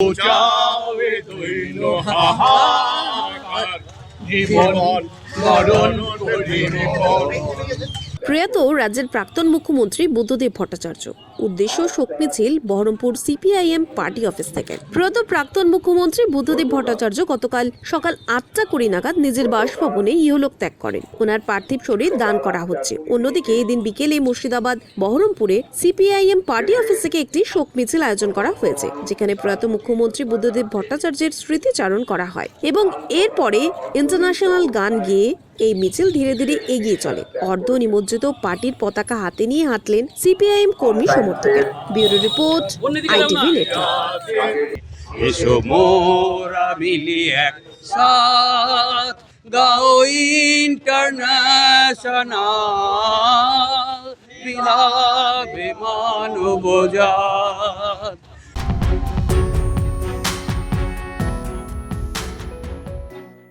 যাবে দৈন হাহাকার জীবন মরণ করিবে প্রয়াত রাজ্যের প্রাক্তন মুখ্যমন্ত্রী বুদ্ধদেব ভট্টাচার্য। উদ্দেশ্য শোক মিছিল বহরমপুর সিপিআইএম পার্টি অফিস থেকে। প্রয়াত প্রাক্তন মুখ্যমন্ত্রী বুদ্ধদেব ভট্টাচার্য গতকাল সকাল আটটা কুড়ি নাগাদ নিজের বাসভবনে ইহলোক ত্যাগ করেন। ওনার পার্থিব শরীর দান করা হচ্ছে। অন্যদিকে এদিন বিকেলে মুর্শিদাবাদ, বহরমপুরে সিপিআইএম পার্টি অফিস থেকে একটি শোক মিছিল আয়োজন করা হয়েছে, যেখানে প্রয়াত মুখ্যমন্ত্রী বুদ্ধদেব ভট্টাচার্যের স্মৃতিচারণ করা হয়। এবং এরপরে ইন্টারন্যাশনাল গান গেয়ে এই মিছিল ধীরে ধীরে এগিয়ে চলে। অর্ধ নিমজ্জিত পার্টির পতাকা হাতে নিয়ে হাঁটলেন সিপিআইএম কর্মী সমর্থকের। Bureau report, ITV network. গাও ইন্টারন্যাশনাল, বিলাবে মানব জাত